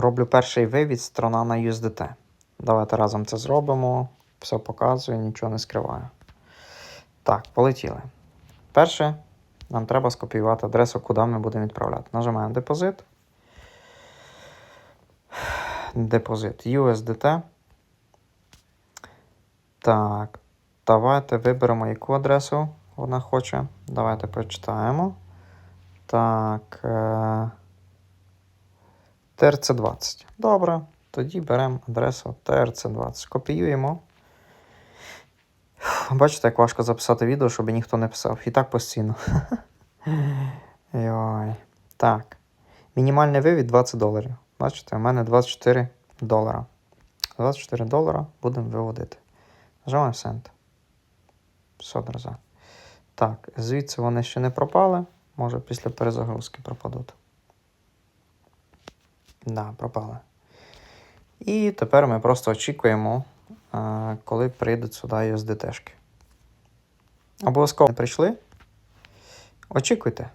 Роблю перший вивід сторона на USDT. Давайте разом це зробимо. Все показую, нічого не скриваю. Так, полетіли. Перше, нам треба скопіювати адресу, куди ми будемо відправляти. Нажимаємо депозит. Депозит USDT. Так. Давайте виберемо, яку адресу вона хоче. Давайте прочитаємо. Так. Е... TRC20. Добре. Тоді беремо адресу TRC20. Копіюємо. Бачите, як важко записати відео, щоб ніхто не писав. І так постійно. Йой. Так. Мінімальний вивід 20 доларів. Бачите, у мене 24 долара. 24 долара будемо виводити. Нажимаємо Send. Все. Так, звідси вони ще не пропали. Може після перезагрузки пропадуть. Да, пропали. І тепер ми просто очікуємо, е, коли прийдуть сюди USDT-шки. Обов'язково не прийшли. Очікуйте.